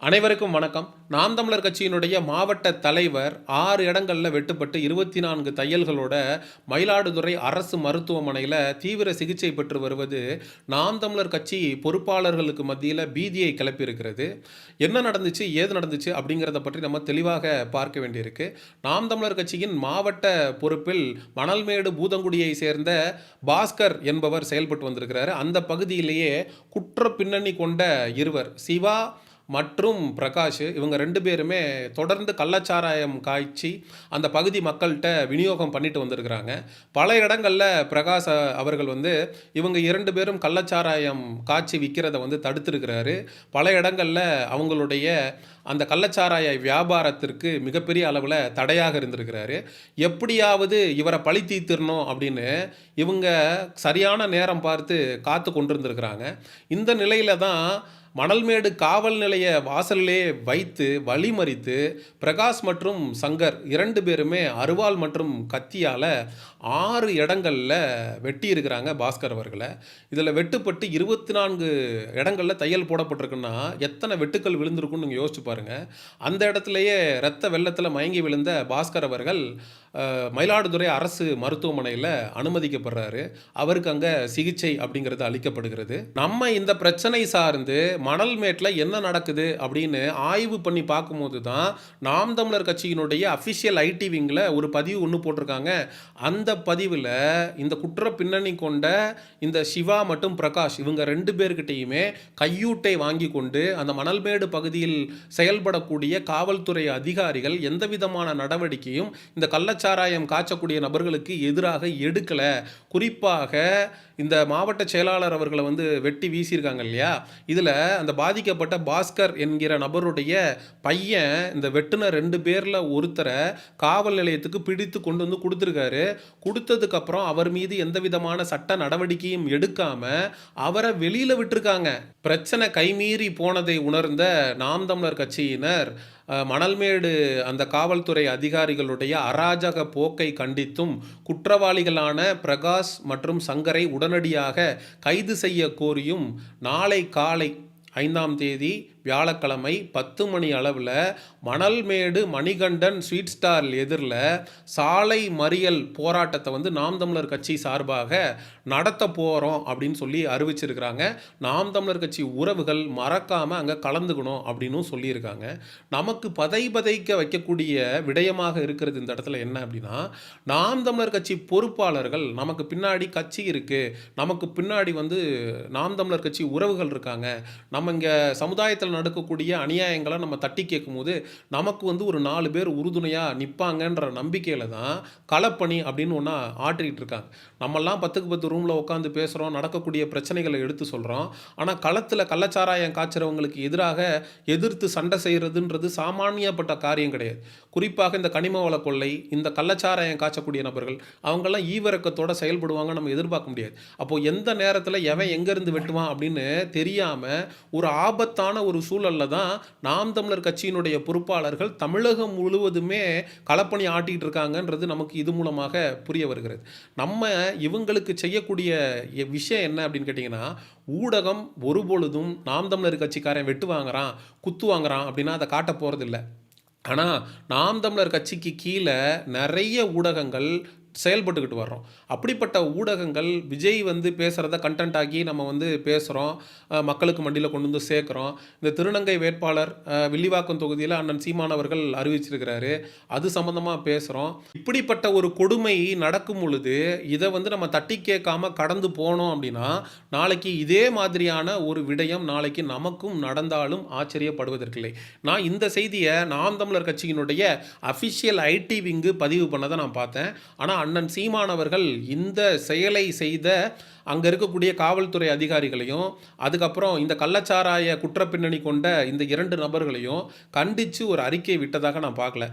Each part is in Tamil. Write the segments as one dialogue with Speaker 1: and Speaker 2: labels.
Speaker 1: அனைவருக்கும் வணக்கம். நாம் தமிழர் கட்சியினுடைய மாவட்ட தலைவர் ஆறு இடங்களில் வெட்டுப்பட்டு இருபத்தி நான்கு தையல்களோட மயிலாடுதுறை அரசு மருத்துவமனையில் தீவிர சிகிச்சை பெற்று வருவது நாம் தமிழர் கட்சி பொறுப்பாளர்களுக்கு மத்தியில் பீதியை கிளப்பியிருக்கிறது. என்ன நடந்துச்சு ஏது நடந்துச்சு அப்படிங்கிறத பற்றி நம்ம தெளிவாக பார்க்க வேண்டியிருக்கு. நாம் தமிழர் கட்சியின் மாவட்ட பொறுப்பில் மணல்மேடு பூதங்குடியை சேர்ந்த பாஸ்கர் என்பவர் செயல்பட்டு வந்திருக்கிறார். அந்த பகுதியிலேயே குற்ற பின்னணி கொண்ட இருவர் சிவா மற்றும் பிரகாஷ் இவங்க ரெண்டு பேருமே தொடர்ந்து கள்ளச்சாராயம் காய்ச்சி அந்த பகுதி மக்கள்கிட்ட விநியோகம் பண்ணிட்டு வந்திருக்கிறாங்க. பல இடங்களில் பிரகாஷ் அவர்கள் வந்து இவங்க இரண்டு பேரும் கள்ளச்சாராயம் காய்ச்சி விற்கிறத வந்து தடுத்திருக்கிறாரு. பல இடங்களில் அவங்களுடைய அந்த கள்ளச்சாராய வியாபாரத்திற்கு மிகப்பெரிய அளவில் தடையாக இருந்திருக்கிறாரு. எப்படியாவது இவரை பழி தீர்த்திடணும் அப்படின்னு இவங்க சரியான நேரம் பார்த்து காத்து கொண்டிருந்திருக்கிறாங்க. இந்த நிலையில் தான் மணல்மேடு காவல் நிலைய வாசலிலே வைத்து வழிமறித்து பிரகாஷ் மற்றும் சங்கர் இரண்டு பேருமே அருவாள் மற்றும் கத்தியால் ஆறு இடங்களில் வெட்டியிருக்கிறாங்க பாஸ்கர் அவர்களை. இதில் வெட்டுப்பட்டு இருபத்தி நான்கு இடங்களில் தையல் போடப்பட்டிருக்குன்னா எத்தனை வெட்டுக்கள் விழுந்திருக்குன்னு நீங்கள் யோசிச்சு பாருங்கள் அந்த இடத்துலையே ரத்த வெள்ளத்தில் மயங்கி விழுந்த பாஸ்கர் அவர்கள் மயிலாடுதுறை அரசு மருத்துவமனையில் அனுமதிக்கப்படுறாரு. அவருக்கு அங்கே சிகிச்சை அப்படிங்கிறது அளிக்கப்படுகிறது. நம்ம இந்த பிரச்சனை சார்ந்து மணல்மேட்டில் என்ன நடக்குது அப்படின்னு ஆய்வு பண்ணி பார்க்கும்போது தான் நாம் தமிழர் கட்சியினுடைய அஃபிஷியல் ஐடி விங்கில் ஒரு பதிவு ஒன்று போட்டிருக்காங்க. அந்த பதிவில் இந்த குற்ற பின்னணி கொண்ட இந்த சிவா மற்றும் பிரகாஷ் இவங்க ரெண்டு பேர்கிட்டையுமே கையூட்டை வாங்கி கொண்டு அந்த மணல்மேடு பகுதியில் செயல்படக்கூடிய காவல்துறை அதிகாரிகள் எந்த விதமான நடவடிக்கையும் இந்த கள்ளச்சாராயம் காய்ச்சக்கூடிய நபர்களுக்கு எதிராக எடுக்கலை. குறிப்பாக இந்த மாவட்ட செயலாளர் அவர்களை வந்து வெட்டி வீசியிருக்காங்க இல்லையா? இதில் அந்த பாதிக்கப்பட்ட பாஸ்கர் என்கிற நபருடைய பையன் இந்த வெட்டுன ரெண்டு பேரில் ஒருத்தரை காவல் நிலையத்துக்கு பிடித்து கொண்டு வந்து கொடுத்துருக்காரு. கொடுத்ததுக்கப்புறம் அவர் மீது எந்த விதமான சட்ட நடவடிக்கையும் எடுக்காமல் அவரை வெளியில் விட்டுருக்காங்க. பிரச்சனை கைமீறி போனதை உணர்ந்த நாம் தமிழர் கட்சியினர் மணல்மேடு அந்த காவல்துறை அதிகாரிகளுடைய அராஜக போக்கை கண்டித்தும் குற்றவாளிகளான பிரகாஷ் மற்றும் சங்கரை உடனடியாக கைது செய்ய கோரியும் நாளை காலை ஐந்தாம் தேதி வியாழக்கிழமை பத்து மணி அளவில் மணல்மேடு மணிகண்டன் ஸ்வீட் ஸ்டார் எதிரில் சாலை மறியல் போராட்டத்தை வந்து நாம் தமிழர் கட்சி சார்பாக நடத்த போகிறோம் அப்படின்னு சொல்லி அறிவிச்சிருக்கிறாங்க. நாம் தமிழர் கட்சி உறவுகள் மறக்காமல் அங்கே கலந்துக்கணும் அப்படின்னும் சொல்லியிருக்காங்க. நமக்கு பதை பதைக்க வைக்கக்கூடிய விடயமாக இருக்கிறது இந்த இடத்துல என்ன அப்படின்னா நாம் தமிழர் கட்சி பொறுப்பாளர்கள் நமக்கு பின்னாடி கட்சி இருக்குது நமக்கு பின்னாடி வந்து நாம் தமிழர் கட்சி உறவுகள் இருக்காங்க. நம்ம இங்கே சமுதாயத்தில் நடக்கக்கூடிய அநியாயங்களை நம்ம தட்டி கேட்கும்போது நமக்கு வந்து ஒரு நாலு பேர் உறுதுணையாக நிற்பாங்கன்ற நம்பிக்கையில் தான் களப்பணி அப்படின்னு ஒன்றா ஆற்றிக்கிட்டு இருக்காங்க. நம்மெல்லாம் பத்துக்கு பத்து ரூமில் உட்காந்து பேசுகிறோம் நடக்கக்கூடிய பிரச்சனைகளை எடுத்து சொல்கிறோம் ஆனால் களத்தில் கள்ளச்சாராயம் காய்ச்சறவங்களுக்கு எதிராக எதிர்த்து சண்டை செய்கிறதுன்றது சாமானியப்பட்ட காரியம் கிடையாது. குறிப்பாக இந்த கனிம வள கொள்ளை இந்த கள்ளச்சாராயம் காய்ச்சக்கூடிய நபர்கள் அவங்கெல்லாம் ஈவிரக்கத்தோட செயல்படுவாங்க நம்ம எதிர்பார்க்க முடியாது. அப்போது எந்த நேரத்தில் எவன் எங்கேருந்து வெட்டுவான் அப்படின்னு தெரியாமல் ஒரு ஆபத்தான ஒரு சூழலில் தான் நாம் தமிழர் கட்சியினுடைய பொறுப்பாளர்கள் தமிழகம் முழுவதுமே களப்பணி ஆட்டிகிட்டு இருக்காங்கன்றது நமக்கு இது மூலமாக புரிய வருகிறது. நம்ம இவங்களுக்கு செய்யக்கூடிய விஷயம் என்ன அப்படின்னு கேட்டிங்கன்னா ஊடகம் ஒருபொழுதும் நாம் தமிழர் கட்சிக்காரன் வெட்டு வாங்குறான் குத்து வாங்குறான் அப்படின்னா அதை காட்ட போகிறதில்ல ஆனால் நாம் தமிழர் கட்சிக்கு கீழே நிறைய ஊடகங்கள் செயல்பட்டுக்கிட்டு வர்றோம். அப்படிப்பட்ட ஊடகங்கள் விஜய் வந்து பேசுகிறத கண்டென்ட் ஆக்கி நம்ம வந்து பேசுகிறோம் மக்களுக்கு மண்டியில் கொண்டு வந்து சேர்க்குறோம். இந்த திருநங்கை வேட்பாளர் வில்லிவாக்கம் தொகுதியில் அண்ணன் சீமானவர்கள் அறிவிச்சிருக்கிறாரு. அது சம்மந்தமாக பேசுகிறோம் இப்படிப்பட்ட ஒரு கொடுமை நடக்கும் பொழுது இதை வந்து நம்ம தட்டி கேட்காம கடந்து போனோம் அப்படின்னா நாளைக்கு இதே மாதிரியான ஒரு விடயம் நாளைக்கு நமக்கும் நடந்தாலும் ஆச்சரியப்படுவதற்கில்லை. நான் இந்த செய்தியை நாம் தமிழர் கட்சியினுடைய அஃபிஷியல் ஐடி விங்கு பதிவு பண்ணதை நான் பார்த்தேன். ஆனால் அண்ணன் சீமானவர்கள் இந்த செயலை செய்த அங்கே இருக்கக்கூடிய காவல்துறை அதிகாரிகளையும் அதுக்கப்புறம் இந்த கள்ளச்சாராய குற்றப்பின்னணி கொண்ட இந்த இரண்டு நபர்களையும் கண்டித்து ஒரு அறிக்கை விட்டதாக நான் பார்க்கல.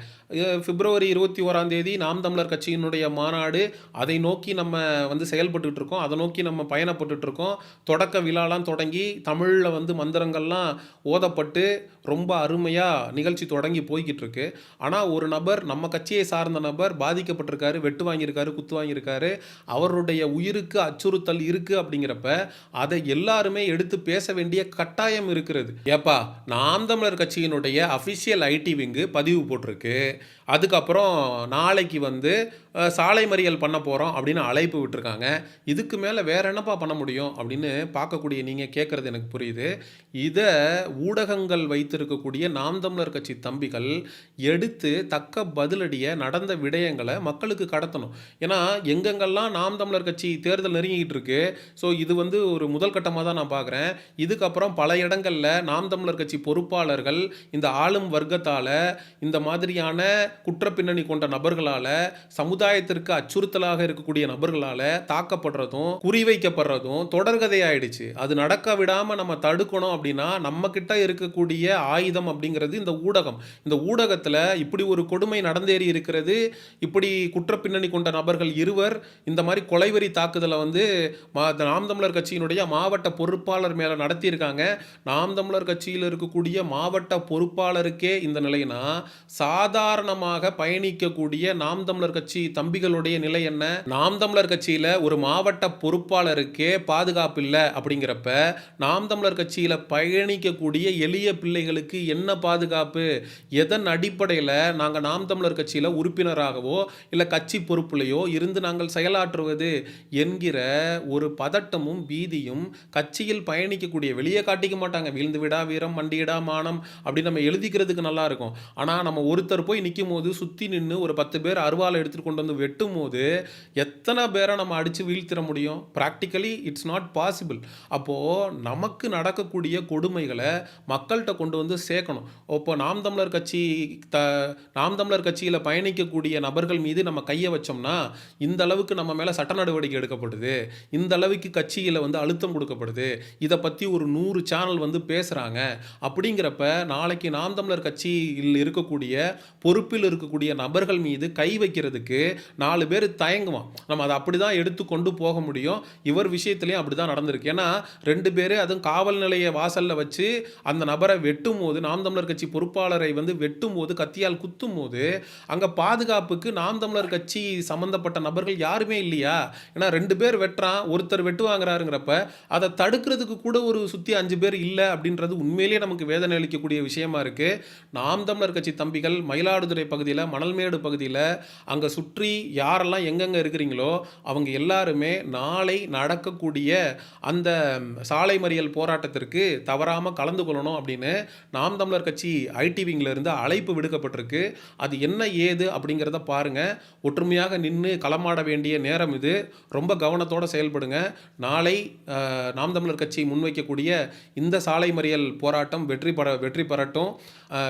Speaker 1: பிப்ரவரி இருபத்தி ஓராம் தேதி நாம் தமிழர் கட்சியினுடைய மாநாடு அதை நோக்கி நம்ம வந்து செயல்பட்டுட்டு இருக்கோம். அதை நோக்கி நம்ம பயணப்பட்டுட்டு இருக்கோம். தொடக்க விழாலாம் தொடங்கி தமிழில் வந்து மந்திரங்கள்லாம் ஓதப்பட்டு ரொம்ப அருமையாக நிகழ்ச்சி தொடங்கி போய்கிட்டு இருக்கு. ஆனால் ஒரு நபர் நம்ம கட்சியை சார்ந்த நபர் பாதிக்கப்பட்டிருக்காரு வெட்டுவாங்க வாங்கியிருக்காரு குத்து வாங்கியிருக்காரு. அவருடைய உயிருக்கு அச்சுறுத்தல் இருக்குது அப்படிங்கிறப்ப அதை எல்லாருமே எடுத்து பேச வேண்டிய கட்டாயம் இருக்கிறது. ஏப்பா நாம் தமிழர் கட்சியினுடைய அஃபிஷியல் ஐடி விங்கு பதிவு போட்டிருக்கு. அதுக்கப்புறம் நாளைக்கு வந்து சாலை மறியல் பண்ண போகிறோம் அப்படின்னு அழைப்பு விட்டுருக்காங்க. இதுக்கு மேலே வேற என்னப்பா பண்ண முடியும் அப்படின்னு பார்க்கக்கூடிய நீங்கள் கேட்குறது எனக்கு புரியுது. இதை ஊடகங்கள் வைத்திருக்கக்கூடிய நாம் தமிழர் கட்சி தம்பிகள் எடுத்து தக்க பதிலடியை நடந்த விடயங்களை மக்களுக்கு கடத்தணும். ஏன்னா எங்கெங்கெல்லாம் நாம் தமிழர் கட்சி தேர்தல் நெருங்கிட்டு இருக்கு ஸோ இது வந்து ஒரு முதல் கட்டமாக தான் நான் பார்க்குறேன் இதுக்கப்புறம் பல இடங்களில் நாம் தமிழர் கட்சி பொறுப்பாளர்கள் இந்த ஆளும் வர்க்கத்தால் இந்த மாதிரியான குற்ற பின்னணி கொண்ட நபர்களால் சமுதாயத்திற்கு அச்சுறுத்தலாக இருக்கக்கூடிய நபர்களால் தாக்கப்படுறதும் குறிவைக்கப்படுறதும் தொடர்கதை ஆயிடுச்சு அது நடக்க விடாமல் நம்ம தடுக்கணும் அப்படின்னா நம்ம கிட்ட இருக்கக்கூடிய ஆயுதம் அப்படிங்கிறது இந்த ஊடகம். இந்த ஊடகத்தில் இப்படி ஒரு கொடுமை நடந்தேறி இருக்கிறது இப்படி குற்ற பின்னணி கொண்ட நபர்கள் இருவர் இந்த மாதிரி கொலைவெறி தாக்குதலை வந்து மா- நாம் தமிழர் கட்சியினுடைய மாவட்ட பொறுப்பாளர் மேலே நடத்தியிருக்காங்க. நாம் தமிழர் கட்சியில் இருக்கக்கூடிய மாவட்ட பொறுப்பாளருக்கே இந்த நிலைனா சாதாரணமாக பயணிக்கக்கூடிய நாம் தமிழர் கட்சி தம்பிகளுடைய நிலை என்ன? நாம் தமிழர் கட்சியில் ஒரு மாவட்ட பொறுப்பாளருக்கே பாதுகாப்பு இல்லை அப்படிங்கிறப்ப நாம் தமிழர் கட்சியில் பயணிக்கக்கூடிய எளிய பிள்ளைகளுக்கு என்ன பாதுகாப்பு? எதன் அடிப்படையில் நாங்கள் நாம் தமிழர் கட்சியில் உறுப்பினராகவோ இல்லை கட்சி பொறுப்பு பொறுப்புலையோ இருந்து நாங்கள் செயலாற்றுவது என்கிற ஒரு பதட்டமும் பீதியும் கட்சியில் பயணிக்கக்கூடிய வெளியே காட்டிக்க மாட்டாங்க. வீழ்ந்து விடா வீரம் மண்டியிடா மானம் அப்படி நம்ம எழுதிக்கிறதுக்கு நல்லா இருக்கும். ஆனால் நம்ம ஒருத்தர் போய் நிற்கும் போது சுற்றி நின்று ஒரு பத்து பேர் அருவாளை எடுத்துகிட்டு கொண்டு வந்து வெட்டும் போது எத்தனை பேரை நம்ம அடித்து வீழ்த்திட முடியும்? ப்ராக்டிக்கலி இட்ஸ் நாட் பாசிபிள் அப்போது நமக்கு நடக்கக்கூடிய கொடுமைகளை மக்கள்கிட்ட கொண்டு வந்து சேர்க்கணும். இப்போ நாம் தமிழர் கட்சி த நாம் தமிழர் கட்சியில் பயணிக்கக்கூடிய நபர்கள் மீது நம்ம கையை வச்சோம். வச்சோம்னா இந்த அளவுக்கு நம்ம மேலே சட்ட நடவடிக்கை எடுக்கப்படுது. இந்த அளவுக்கு கட்சியில் வந்து அழுத்தம் கொடுக்கப்படுது. இதை பற்றி ஒரு நூறு சேனல் வந்து பேசுகிறாங்க அப்படிங்கிறப்ப நாளைக்கு நாம் தமிழர் கட்சியில் இருக்கக்கூடிய பொறுப்பில் இருக்கக்கூடிய நபர்கள் மீது கை வைக்கிறதுக்கு நாலு பேர் தயங்குவான். நம்ம அதை அப்படி தான் எடுத்து கொண்டு போக முடியும். இவர் விஷயத்துலையும் அப்படி தான் நடந்திருக்கு. ஏன்னா ரெண்டு பேர் அதுவும் காவல் நிலைய வாசலில் வச்சு அந்த நபரை வெட்டும் போது நாம் தமிழர் கட்சி பொறுப்பாளரை வந்து வெட்டும் போது கத்தியால் குத்தும் போது அங்கே பாதுகாப்புக்கு நாம் தமிழர் கட்சி சம்மந்தப்பட்ட நபர்கள் யாருமே இல்லையா? ஏன்னா ரெண்டு பேர் வெட்டுறான் ஒருத்தர் வெட்டு வாங்குறாருங்கிறப்ப அதை தடுக்கிறதுக்கு கூட ஒரு சுற்றி அஞ்சு பேர் இல்லை அப்படின்றது உண்மையிலேயே நமக்கு வேதனை அளிக்கக்கூடிய விஷயமா இருக்குது நாம் தமிழர் கட்சி தம்பிகள் மயிலாடுதுறை பகுதியில் மணல்மேடு பகுதியில் அங்கே சுற்றி யாரெல்லாம் எங்கெங்கே இருக்கிறீங்களோ அவங்க எல்லாருமே நாளை நடக்கக்கூடிய அந்த சாலை மறியல் போராட்டத்திற்கு தவறாமல் கலந்து கொள்ளணும் அப்படின்னு நாம் தமிழர் கட்சி ஐடி அழைப்பு விடுக்கப்பட்டிருக்கு. அது என்ன ஏது அப்படிங்கிறத பாருங்க. ஒற்றுமையாக நின்று களமாட வேண்டிய நேரம் இது. ரொம்ப கவனத்தோடு செயல்படுங்க. நாளை நாம் தமிழர் கட்சி முன்வைக்கக்கூடிய இந்த சாலை மறியல் போராட்டம் வெற்றி பெற வெற்றி பெறட்டும்.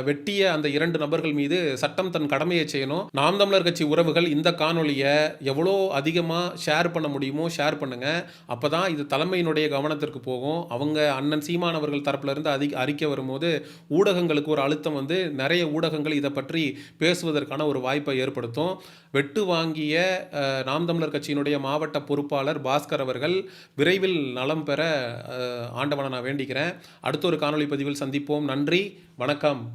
Speaker 1: வெட்டிய அந்த இரண்டு நபர்கள் மீது சட்டம் தன் கடமையை செய்யணும். நாம் தமிழர் கட்சி உறவுகள் இந்த காணொலியை எவ்வளோ அதிகமாக ஷேர் பண்ண முடியுமோ ஷேர் பண்ணுங்க. அப்பதான் இது தலைமையினுடைய கவனத்திற்கு போகும். அவங்க அண்ணன் சீமான் அவர்கள் தரப்புல இருந்து அதிக அறிக்கை வரும்போது ஊடகங்களுக்கு ஒரு அழுத்தம் வந்து நிறைய ஊடகங்கள் இதை பற்றி பேசுவதற்கான ஒரு வாய்ப்பை ஏற்படுத்தும். வெட்டு வாங்க அஹ், நாம் தமிழர் கட்சியினுடைய மாவட்ட பொறுப்பாளர் பாஸ்கர் அவர்கள் விரைவில் நலம் பெற ஆண்டவனை நான் வேண்டிக்கிறேன். அடுத்த ஒரு காணொளி பதிவில் சந்திப்போம். நன்றி. வணக்கம்.